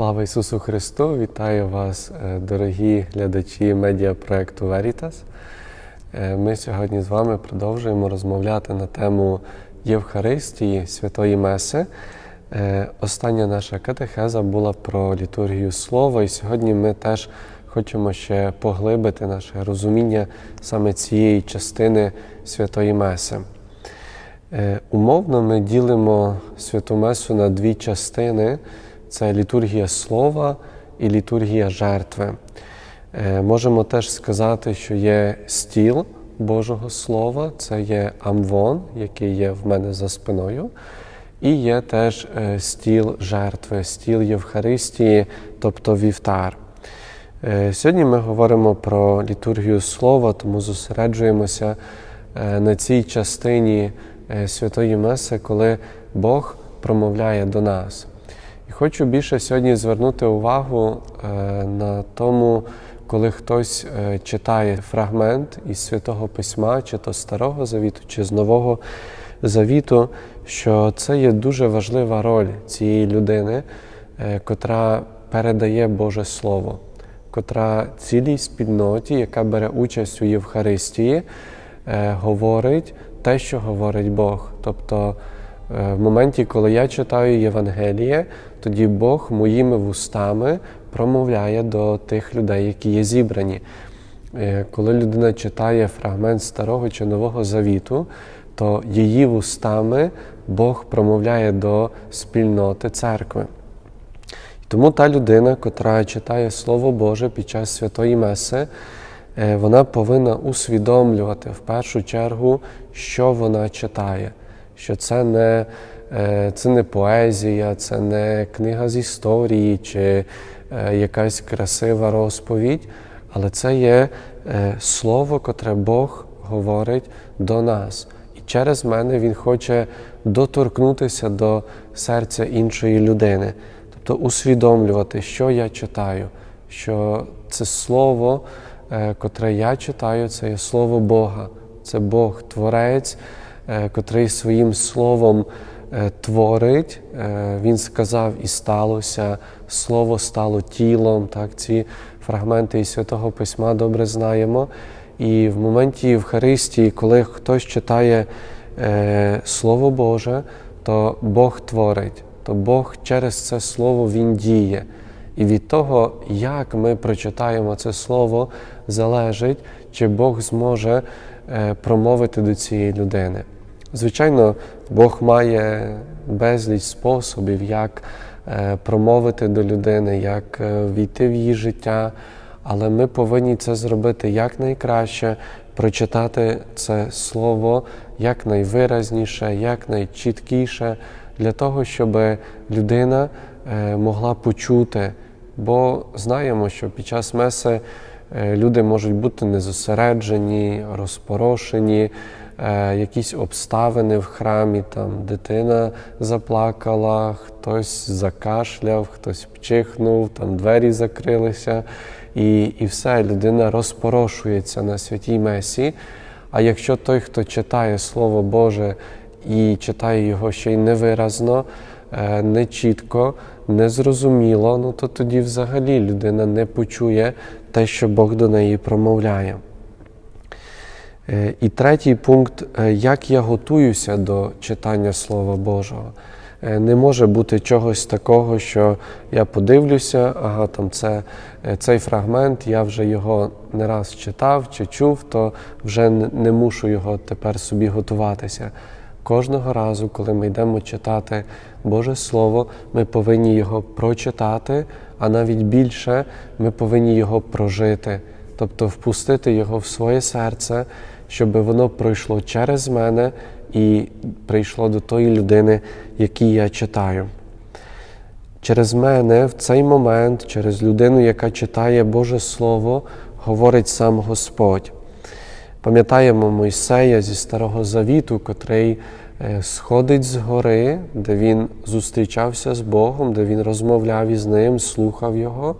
Слава Ісусу Христу! Вітаю вас, е, дорогі глядачі медіапроекту Veritas. Е, Ми сьогодні з вами продовжуємо розмовляти на тему Євхаристії Святої Меси. Е, Остання наша катехеза була про літургію Слова, і сьогодні ми теж хочемо ще поглибити наше розуміння саме цієї частини Святої Меси. Умовно ми ділимо святу Месу на дві частини: це літургія слова і літургія жертви. Е, Можемо теж сказати, що є стіл Божого Слова, це є амвон, який є в мене за спиною, і є теж е, стіл жертви, стіл Євхаристії, тобто вівтар. Е, Сьогодні ми говоримо про літургію слова, тому зосереджуємося на цій частині Святої Меси, коли Бог промовляє до нас. І хочу більше сьогодні звернути увагу е, на тому, коли хтось е, читає фрагмент із Святого Письма, чи то Старого Завіту, чи з Нового Завіту, що це є дуже важлива роль цієї людини, е, котра передає Боже Слово, котра цілій спільноті, яка бере участь у Євхаристії, говорить те, що говорить Бог. Тобто в моменті, коли я читаю Євангеліє, тоді Бог моїми вустами промовляє до тих людей, які є зібрані. Е, Коли людина читає фрагмент Старого чи Нового Завіту, то її вустами Бог промовляє до спільноти церкви. Тому та людина, котра читає Слово Боже під час святої Меси, е, вона повинна усвідомлювати в першу чергу, що вона читає, що це не, е, це не поезія, це не книга з історії чи е, якась красива розповідь, але це є е, слово, котре Бог говорить до нас. І через мене Він хоче доторкнутися до серця іншої людини, тобто усвідомлювати, що я читаю, що це слово, котре я читаю, це є слово Бога, це Бог, Творець, котрий своїм словом е, творить. Е, Він сказав і сталося, слово стало тілом. Так, ці фрагменти із Святого Письма добре знаємо. І в моменті Євхаристії, коли хтось читає е, Слово Боже, то Бог творить, то Бог через це Слово Він діє. І від того, як ми прочитаємо це слово, залежить, чи Бог зможе е, промовити до цієї людини. Звичайно, Бог має безліч способів, як е, промовити до людини, як е, війти в її життя, але ми повинні це зробити якнайкраще, прочитати це слово якнайвиразніше, якнайчіткіше, для того, щоб людина е, могла почути. Бо знаємо, що під час меси люди можуть бути незосереджені, розпорошені, якісь обставини в храмі, там дитина заплакала, хтось закашляв, хтось вчихнув, там двері закрилися, і, і все, людина розпорошується на святій месі. А якщо той, хто читає Слово Боже і читає його ще й невиразно, е, нечітко, незрозуміло, ну то тоді взагалі людина не почує те, що Бог до неї промовляє. Е, І третій пункт, е, як я готуюся до читання Слова Божого. Е, Не може бути чогось такого, що я подивлюся, ага, там це, цей фрагмент, я вже його не раз читав чи чув, то вже не мушу його тепер собі готуватися. Кожного разу, коли ми йдемо читати Боже Слово, ми повинні його прочитати, а навіть більше ми повинні його прожити, тобто впустити його в своє серце, щоб воно пройшло через мене і прийшло до тої людини, якій я читаю. Через мене в цей момент, через людину, яка читає Боже Слово, говорить сам Господь. Пам'ятаємо Мойсея зі Старого Завіту, котрий е, сходить з гори, де він зустрічався з Богом, де він розмовляв із ним, слухав його.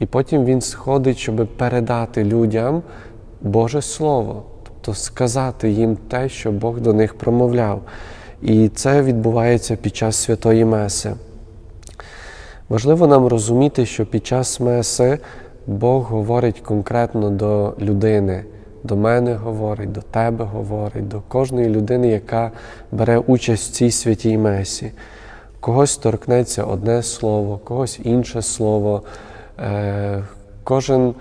І потім він сходить, щоб передати людям Боже Слово, тобто сказати їм те, що Бог до них промовляв. І це відбувається під час Святої Меси. Важливо нам розуміти, що під час меси Бог говорить конкретно до людини, до мене говорить, до тебе говорить, до кожної людини, яка бере участь в цій святій месі. Когось торкнеться одне слово, когось інше слово. Е, Кожен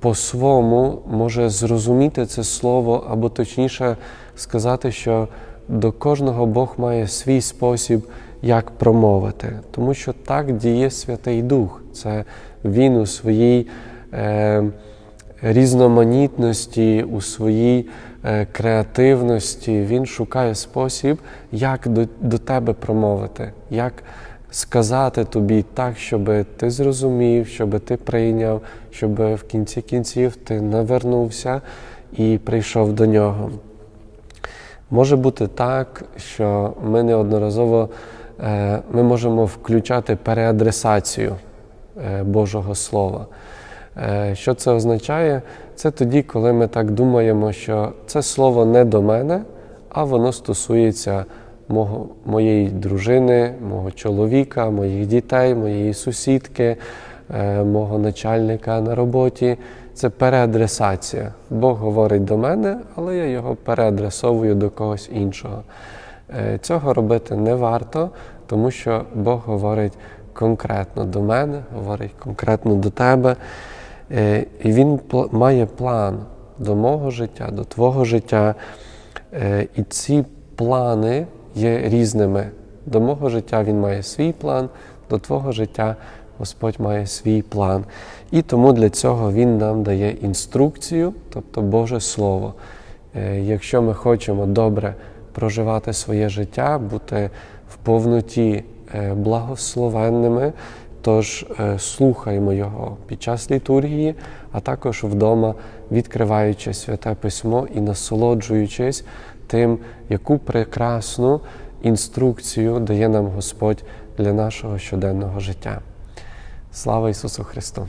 по-своєму може зрозуміти це слово, або точніше сказати, що до кожного Бог має свій спосіб, як промовити. Тому що так діє Святий Дух. Це Він у своїй е, різноманітності, у своїй е, креативності. Він шукає спосіб, як до, до тебе промовити, як сказати тобі так, щоб ти зрозумів, щоб ти прийняв, щоб в кінці кінців ти навернувся і прийшов до нього. Може бути так, що ми неодноразово е, ми можемо включати переадресацію е, Божого Слова. Е, Що це означає? Це тоді, коли ми так думаємо, що це слово не до мене, а воно стосується мого, моєї дружини, мого чоловіка, моїх дітей, моєї сусідки, е, мого начальника на роботі. Це переадресація. Бог говорить до мене, але я його переадресовую до когось іншого. Е, Цього робити не варто, тому що Бог говорить конкретно до мене, говорить конкретно до тебе. Е, І Він пл- має план до мого життя, до твого життя. Е, І ці плани є різними. До мого життя він має свій план, до твого життя Господь має свій план. І тому для цього Він нам дає інструкцію, тобто Боже Слово. Е, Якщо ми хочемо добре проживати своє життя, бути в повноті е, благословенними, тож е, слухаймо Його під час літургії, а також вдома, відкриваючи святе письмо і насолоджуючись тим, яку прекрасну інструкцію дає нам Господь для нашого щоденного життя. Слава Ісусу Христу!